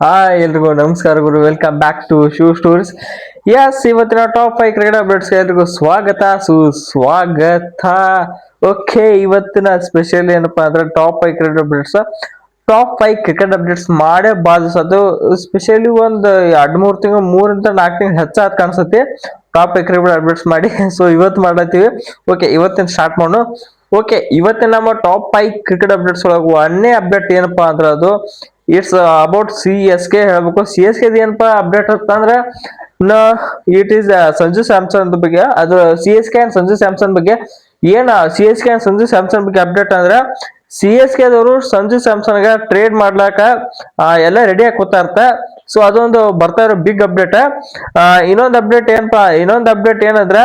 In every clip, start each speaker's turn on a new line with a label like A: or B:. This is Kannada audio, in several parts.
A: ಹಾಯ್ ಎಲ್ರಿಗೂ ನಮಸ್ಕಾರ ಗುರು. ವೆಲ್ಕಮ್ ಬ್ಯಾಕ್ ಟು ಶೂ ಸ್ಟೋರೀಸ್ ಎಸ್ ಇವತ್ತಿನ ಟಾಪ್ ಫೈವ್ ಕ್ರಿಕೆಟ್ ಅಪ್ಡೇಟ್ಸ್ ಎಲ್ರಿಗೂ ಸ್ವಾಗತ, ಸುಸ್ವಾಗತ. ಓಕೆ ಇವತ್ತಿನ ಸ್ಪೆಷಲ್ ಏನಪ್ಪಾ ಅಂದ್ರೆ top five cricket updates top five cricket updates ಮಾಡೇ ಬಾಧಿಸೋದು ಸ್ಪೆಷಲಿ ಒಂದು ಎರಡ್ ಮೂರು ತಿಂಗಳು ಮೂರಿಂದ ನಾಲ್ಕು ತಿಂಗಳು ಹೆಚ್ಚಾದ್ ಕಾಣಿಸುತ್ತೆ ಟಾಪ್ ಫೈವ್ ಕ್ರಿಕೆಟ್ ಅಪ್ಡೇಟ್ಸ್ ಮಾಡಿ. ಸೊ ಇವತ್ತು ಮಾಡತ್ತೀವಿ ಓಕೆ ಇವತ್ತಿನ ಸ್ಟಾರ್ಟ್ ಮಾಡೋಣ. ಓಕೆ ಇವತ್ತಿನ ನಮ್ಮ ಟಾಪ್ ಫೈವ್ ಕ್ರಿಕೆಟ್ ಅಪ್ಡೇಟ್ಸ್ ಒಳಗೆ ಒಂದೇ ಅಪ್ಡೇಟ್ ಏನಪ್ಪಾ ಅಂದ್ರೆ ಅದು it's about C S K ಹೇಳ್ಬೇಕು. ಸಿ ಎಸ್ ಕೆ ಏನಪ್ಪ ಅಪ್ಡೇಟ್ ಅಂತಂದ್ರೆ ಇಟ್ ಈಸ್ ಸಂಜು ಸ್ಯಾಮ್ಸನ್ ಬಗ್ಗೆ, ಅದು C S K and Sanju Samson ಬಗ್ಗೆ ಏನ C S K and Sanju Samson update update ಅಂದ್ರೆ ಸಿ ಎಸ್ ಕೆ ದವರು ಸಂಜು ಸ್ಯಾಮ್ಸನ್ ಗ ಟ್ರೇಡ್ ಮಾಡ್ಲಾಕ ಎಲ್ಲ ರೆಡಿ ಆಗಿ ಕೂತಾರ್ತ. ಸೊ ಅದೊಂದು ಬರ್ತಾ ಇರೋ ಬಿಗ್ ಅಪ್ಡೇಟ್ ಇನ್ನೊಂದು ಅಪ್ಡೇಟ್ ಏನಪ್ಪ? ಇನ್ನೊಂದು ಅಪ್ಡೇಟ್ ಏನಂದ್ರೆ,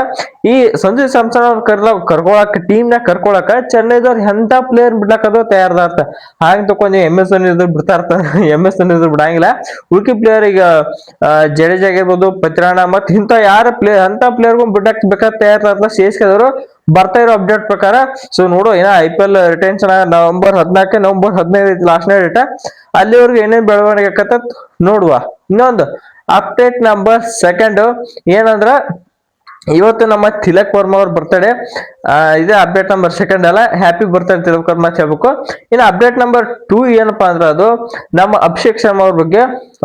A: ಈ ಸಂಜು ಸ್ಯಾಮ್ಸನ್ ಅವ್ರ ಕರ್ಲ ಕರ್ಕೊಳಕ್ ಟೀಮ್ನ ಕರ್ಕೊಳಕ ಚೆನ್ನೈದವ್ರ ಎಂತ ಪ್ಲೇಯರ್ ಬಿಡ್ಲಕ್ ಅದು ತಯಾರದಾರ್ತ ಹಾಗೆ ತಕೊಂಡ್ ಎಂ ಎಸ್ ಧೋನಿ ಇದ್ರು ಬಿಡ್ತಾ ಇರ್ತ ಎಂ ಎಸ್ ಧೋನಿ ಇದ್ರು ಬಿಡಂಗಿಲ್ಲ. ಉಳ್ಕಿ ಪ್ಲೇಯರ್ ಈಗ ಜಡೇಜ್ ಆಗಿರ್ಬೋದು ಪತ್ರಾಣ ಮತ್ ಇಂತ ಯಾರ ಪ್ಲೇಯರ್ ಅಂತ ಪ್ಲೇಯರ್ಗೂ ಬಿಡಕ್ ಬೇಕಾದ ತಯಾರಿರ್ತಾರ ಶೇಷ್ಕದವರು ಬರ್ತಾ ಇರೋ ಅಪ್ಡೇಟ್ ಪ್ರಕಾರ ಸೊ ನೋಡು ಏನ I P L retention November ಹದಿನಾಲ್ಕು ನವೆಂಬರ್ ಹದಿನೈದು ಐತಿ ಲಾಸ್ಟ್ನೇ ಡೇಟ್ ಅಲ್ಲಿವರೆಗೂ ಏನೇನ್ ಬೆಳವಣಿಗೆ ಆಕತ್ತ ನೋಡುವ. ಇನ್ನೊಂದು ಅಪ್ಡೇಟ್ ನಂಬರ್ ಸೆಕೆಂಡ್ ಏನಂದ್ರ ಇವತ್ತು ನಮ್ಮ ತಿಲಕ್ ವರ್ಮ ಅವ್ರ ಬರ್ತಡೆ ಇದೇ ಅಪ್ಡೇಟ್ ನಂಬರ್ ಸೆಕೆಂಡ್ ಅಲ್ಲ. ಹ್ಯಾಪಿ ಬರ್ತಡೆ ತಿಲಕ್ ವರ್ಮ ಅಂತ ಹೇಳ್ಬೇಕು ಇನ್ನು ಅಪ್ಡೇಟ್ ನಂಬರ್ ಟೂ ಏನಪ್ಪಾ ಅಂದ್ರೆ ಅದು ನಮ್ಮ ಅಭಿಷೇಕ್ ಶರ್ಮಾ ಅವ್ರ ಬಗ್ಗೆ.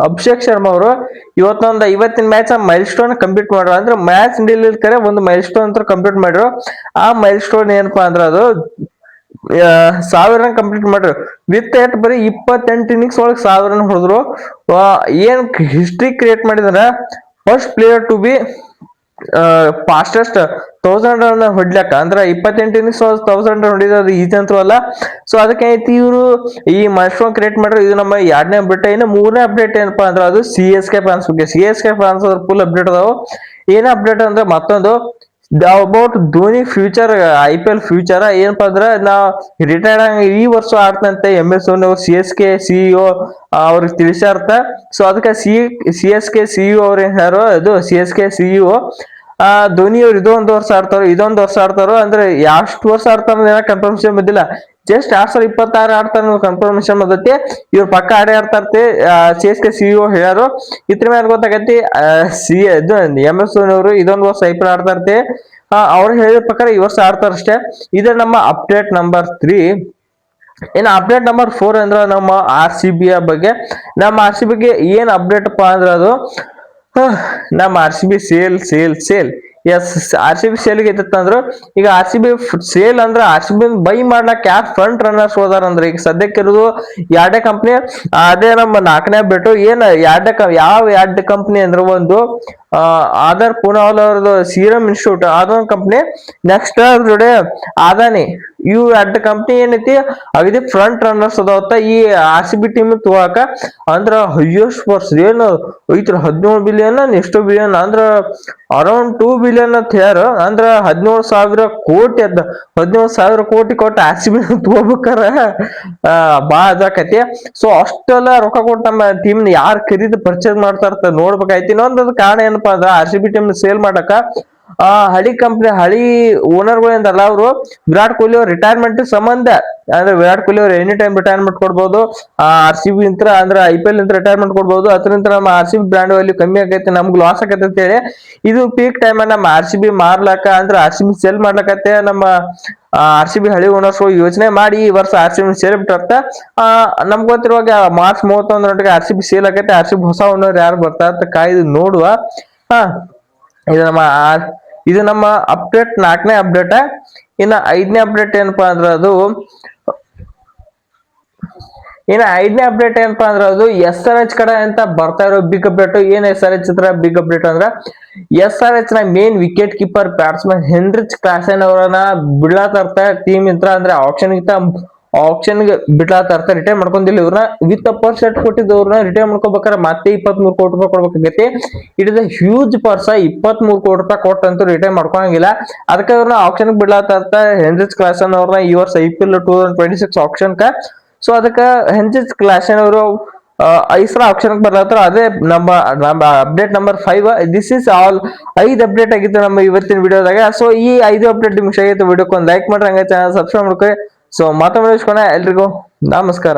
A: ಅಭಿಷೇಕ್ ಶರ್ಮಾ ಅವರು ಇವತ್ತೊಂದು ಇವತ್ತಿನ ಮ್ಯಾಚ್ ಮೈಲ್ ಸ್ಟೋನ್ ಕಂಪ್ಲೀಟ್ ಮಾಡ್ರು ಅಂದ್ರೆ ಮ್ಯಾಚ್ ಕರೆ ಒಂದು ಮೈಲ್ ಸ್ಟೋನ್ ಅಂತ ಕಂಪ್ಲೀಟ್ ಮಾಡಿದ್ರು ಆ ಮೈಲ್ ಸ್ಟೋನ್ ಏನಪ್ಪಾ ಅಂದ್ರೆ ಅದು ಸಾವಿರ ಕಂಪ್ಲೀಟ್ ಮಾಡ್ರು. ವಿತ್ ಎಟ್ ಬರೀ ಇಪ್ಪತ್ತೆಂಟು ಇನ್ನಿಂಗ್ಸ್ ಒಳಗೆ ಸಾವಿರ ಹೊಡೆದ್ರು. ಏನ್ ಹಿಸ್ಟ್ರಿ ಕ್ರಿಯೇಟ್ ಮಾಡಿದ್ರೆ? First player to be fastest thousand run ಹೊಡ್ಲಕ್ಕ. ಅಂದ್ರೆ ಇಪ್ಪತ್ತೆಂಟು ತೌಸಂಡ್ ರನ್ ಹೊಡಿಯೋದು ಈಜಿ ಅಂತೂ ಅಲ್ಲ. ಸೊ ಅದಕ್ಕೆ ಐತಿ ಇವರು ಈ ಮೈಸ್ಟ್ರೋನ್ ಕ್ರಿಯೇಟ್ ಮಾಡ್ರೆ ಇದು ನಮ್ಮ ಎರಡನೇ ಅಪ್ಡೇಟ್ ಇನ್ನು ಮೂರನೇ ಅಪ್ಡೇಟ್ ಏನಪ್ಪಾ ಅಂದ್ರೆ ಅದು ಸಿ ಎಸ್ ಕೆ ಫ್ಯಾನ್ಸ್ ಬಗ್ಗೆ. C S K fans full update ಅದಾವು. ಏನೇ ಅಪ್ಡೇಟ್ ಅಂದ್ರೆ ಮತ್ತೊಂದು about Dhoni future I P L future ಏನಪ್ಪಾ ಅಂದ್ರೆ ನಾ ರಿಟೈರ್ಡ್ ಆಗಿ ಈ ವರ್ಷ ಆಡ್ತಂತೆ ಎಂ ಎಸ್ ಧೋನಿ ಅವ್ರು ಸಿ ಎಸ್ ಕೆ ಸಿಇಒ ಅವ್ರಿಗೆ ತಿಳಿಸ್ಯಾರ್ತ. ಸೊ ಅದಕ್ಕೆ C C S K CEO ಅವ್ರು ಹೇಳೋ ಅದು ಸಿ ಎಸ್ ಕೆ ಸಿಇಒ ಆ ಧೋನಿ ಅವ್ರು ಇದೊಂದು ವರ್ಷ ಆಡ್ತಾರೋ, ಇದೊಂದು ವರ್ಷ ಆಡ್ತಾರೋ, ಅಂದ್ರೆ ಎಷ್ಟು ವರ್ಷ ಆಡ್ತಾರ ಕನ್ಫರ್ಮೇಶನ್ ಬಂದಿಲ್ಲ. ಜಸ್ಟ್ ಎರಡ್ ಸಾವಿರದ ಇಪ್ಪತ್ತಾರು ಆಡ್ತಾರ ಕನ್ಫರ್ಮೇಶನ್ ಬಂದೈತಿ. ಇವ್ರ ಪಕ್ಕ ಆಡೇ ಆಡ್ತಾರ್ತಿ. ಸಿ ಎಸ್ ಕೆ ಸಿಇಒ ಹೇಳ್ಯಾರು. ಇದ್ರ ಮೇಲೆ ಗೊತ್ತಾಗೈತಿ ಸಿ ಇದು ಎಂ ಎಸ್ ಧೋನಿ ಅವರು ಇದೊಂದು ವರ್ಷ ಐ ಪಿ ಎಲ್ ಅವ್ರು ಹೇಳಿದ ಪ್ರಕಾರ ಈ ವರ್ಷ ಆಡ್ತಾರಷ್ಟೇ. ಇದು ನಮ್ಮ ಅಪ್ಡೇಟ್ ನಂಬರ್ ತ್ರೀ. ಇನ್ನು ಅಪ್ಡೇಟ್ ನಂಬರ್ ಫೋರ್ ಅಂದ್ರೆ ನಮ್ಮ ಆರ್ ಸಿ ಬಿ ಬಗ್ಗೆ. ನಮ್ಮ ಆರ್ ಸಿ ಬಿಗೆ ಏನ್ ಅಪ್ಡೇಟ್ ಅಂದ್ರೆ ಅದು ನಮ್ಮ R C B sale sale sale. S R C B sale ಅಂದ್ರು. ಈಗ ಆರ್ ಸಿ ಬಿ ಸೇಲ್ ಅಂದ್ರೆ ಆರ್ ಸಿ ಬಿ ಬೈ ಮಾಡ್ಲಾಕ್ ಯಾರ ಫ್ರಂಟ್ ರನ್ನರ್ಸ್ ಹೋದಾರ ಅಂದ್ರೆ. ಈಗ ಸದ್ಯಕ್ಕೆ ಇರೋದು ಎರಡೇ ಕಂಪ್ನಿ ಅದೇ ನಮ್ಮ ನಾಲ್ಕನೇ ಬಿಟ್ಟು ಏನ್ ಎರಡೇ ಯಾವ ಎರಡು ಕಂಪ್ನಿ ಅಂದ್ರೆ ಒಂದು ಆಧಾರ್ ಪೂನಾವಲ್ ಅವ್ರದ್ದು ಸೀರಮ್ ಇನ್ಸ್ಟಿಟ್ಯೂಟ್ ಅದೊಂದು ಕಂಪ್ನಿ ನೆಕ್ಸ್ಟ್ ಜೋಡೆ ಅದಾನಿ ಇವು ಅಡ್ಡ ಕಂಪ್ನಿ ಏನೈತಿ? ಅಗದಿ ಫ್ರಂಟ್ ರನ್ನರ್ಸ್ ಅದಾವತ್ತ ಈ ಆರ್ ಸಿ ಬಿ ಟೀಮ್ ತಗೋಕ ಅಂದ್ರ ಹೈಯೆಸ್ಟ್ ವರ್ಷ ಏನು? ಐತ್ರ ಹದಿನೇಳು ಬಿಲಿಯನ್ ಎಷ್ಟು ಬಿಲಿಯನ್ ಅಂದ್ರ ಅರೌಂಡ್ ಟೂ ಬಿಲಿಯನ್ ಅಂತ ಹೇಳ ಅಂದ್ರ ಹದಿನೇಳು ಸಾವಿರ ಕೋಟಿ ಅದ. ಹದಿನೇಳು ಸಾವಿರ ಕೋಟಿ ಕೊಟ್ಟು ಆರ್ ಸಿ ಬಿ ತಗೋಬೇಕಾರ. ಆ, ಬಾ ಅದಾಕತಿ ಸೊ ಅಷ್ಟೆಲ್ಲ ರೊಕ್ಕ ಕೊಟ್ಟು ನಮ್ಮ ಟೀಮ್ ಯಾರು ಖರೀದಿ ಪರ್ಚೇಸ್ ಮಾಡ್ತಾರ ನೋಡ್ಬೇಕಾಯ್ತಿ. ಇನ್ನೊಂದು ಕಾರಣ ಏನಪ್ಪಾ ಅಂದ್ರೆ R C B team sale ಮಾಡಕ ಆ ಹಳಿ ಕಂಪ್ನಿ ಹಳಿ ಓನರ್ಗಳಿಂದಲ್ಲ ಅವರು ವಿರಾಟ್ ಕೊಹ್ಲಿ ಅವ್ರ ರಿಟೈರ್ಮೆಂಟ್ ಸಂಬಂಧ. ಅಂದ್ರೆ ವಿರಾಟ್ ಕೊಹ್ಲಿ ಅವ್ರು ಎನಿ ಟೈಮ್ ರಿಟೈರ್ಮೆಂಟ್ ಕೊಡ್ಬೋದು ಆರ್ ಸಿ ಬಿ ಇಂತ್ರ ಅಂದ್ರೆ ಐ ಪಿ ಎಲ್ ಇಂತ್ರ ರಿಟೈರ್ಮೆಂಟ್ ಕೊಡ್ಬೋದು. ಅದರಿಂದ ನಮ್ಮ R C B brand value ಕಮ್ಮಿ ಆಗೈತೆ, ನಮ್ಗೆ ಲಾಸ್ ಆಗತ್ತೆ ಅಂತ ಹೇಳಿ ಇದು ಪೀಕ್ ಟೈಮ್ ನಮ್ಮ ಆರ್ ಸಿ ಬಿ ಮಾರ್ಲಾಕ ಅಂದ್ರೆ ಆರ್ ಸಿ ಬಿ ಸೆಲ್ ಮಾಡ್ಲಕತ್ತೆ ನಮ್ಮ ಆರ್ ಸಿ ಬಿ ಹಳಿ ಓನರ್ಸ್ ಯೋಚನೆ ಮಾಡಿ ಈ ವರ್ಷ ಆರ್ ಸಿ ಬಿ ಸೇಲ್ ಆ ನಮ್ಗೆ ಗೊತ್ತಿರುವಾಗ ಮಾರ್ಚ್ ಮೂವತ್ತೊಂದರೊಟ್ಟಿಗೆ ಆರ್ ಸಿ ಬಿ ಸೇಲ್ ಆಗೈತೆ. ಆರ್ ಸಿ ಬಿ ಹೊಸ ಓನರ್ ಯಾರು ಬರ್ತಾರ ಕಾಯ್ದು ನೋಡುವ. ಹಾ, ಇದು ನಮ್ಮ ಆ- ಇದು ನಮ್ಮ ಅಪ್ಡೇಟ್ ನಾಲ್ಕನೇ ಅಪ್ಡೇಟ್ ಇನ್ನ ಐದನೇ ಅಪ್ಡೇಟ್ ಏನಪ್ಪಾ ಅಂದ್ರೆ ಅದು, ಇನ್ನ ಐದನೇ ಅಪ್ಡೇಟ್ ಏನಪ್ಪಾ ಅಂದ್ರೆ ಅದು ಎಸ್ ಆರ್ ಎಚ್ ಕಡೆ ಅಂತ ಬರ್ತಾ ಇರೋ ಬಿಗ್ ಅಪ್ಡೇಟ್ ಏನ್ ಎಸ್ ಆರ್ ಎಚ್ ಹತ್ರ ಬಿಗ್ ಅಪ್ಡೇಟ್ ಅಂದ್ರೆ S R ಎಚ್ನ main wicket keeper batsman Heinrich Klaasen ಅವರನ್ನ ಬಿಡ್ಲಾತರ್ತ ಟೀಮ್ ಇಂತ್ರ ಅಂದ್ರೆ ಆಪ್ಷನ್ ಗಿಂತ ಆಪ್ಷನ್ ಬಿಡ್ಲಾತಾರ್ತ ರಿಟೈರ್ ಮಾಡ್ಕೊಂಡಿಲ್ಲ ಇವ್ರನ್ನ. ವಿತ್ ಪರ್ಸೆಂಟ್ ಸೆಟ್ ಕೊಟ್ಟಿದ್ದವ್ರನ್ನ ರಿಟೈರ್ ಮಾಡ್ಕೋಬೇಕಾದ್ರೆ ಮತ್ತೆ ಇಪ್ಪತ್ತ್ ಮೂರು ಕೋಟಿ ರೂಪಾಯಿ ಕೊಡ್ಬೇಕಾಗೈತಿ. It is a huge purse ಇಪ್ಪತ್ತ್ ಮೂರು ಕೋಟಿ ರೂಪಾಯಿ ಕೊಟ್ಟಂತೂ ರಿಟೈರ್ ಮಾಡ್ಕೊಳಂಗಿಲ್ಲ. ಅದಕ್ಕೆ ಇವ್ರನ್ನ ಆಪ್ಷನ್ ಬಿಡ್ಲಾತಾರ್ತ ಹೆನ್ರಿಚ್ ಕ್ಲಾಸನ್ ಅವ್ರನ್ನ ಈ ವರ್ಷ I P L two thousand twenty six option so ಅದಕ್ಕೆ ಹೆನ್ರಿಚ್ ಕ್ಲಾಸನ್ ಅವರು ಐಸರ ಆಪ್ಷನ್ ಬರ್ಲತ್ತಾರ ಅದೇ ನಮ್ಮ ನಮ್ಮ update number five this is all ಐದು ಅಪ್ಡೇಟ್ ಆಗಿತ್ತು ನಮ್ಮ ಇವತ್ತಿನ ವಿಡಿಯೋದಾಗ ಸೊ ಈ ಐದು ಅಪ್ಡೇಟ್ ನಿಮ್ಗೆ ಇಷ್ಟ ಆಗಿತ್ತು ವಿಡಿಯೋಕ್ಕೆ ಒಂದು ಲೈಕ್ ಮಾಡ್ರಿ. ಹಂಗೆ ಚಾನಲ್ ಸಬ್ಸ್ಕ್ರೈಬ್ ಮಾಡ್ಕೊಳ್ಳಿ. ಸೊ ಮಾತಾಡೋಣ ಎಲ್ರಿಗೂ ನಮಸ್ಕಾರ.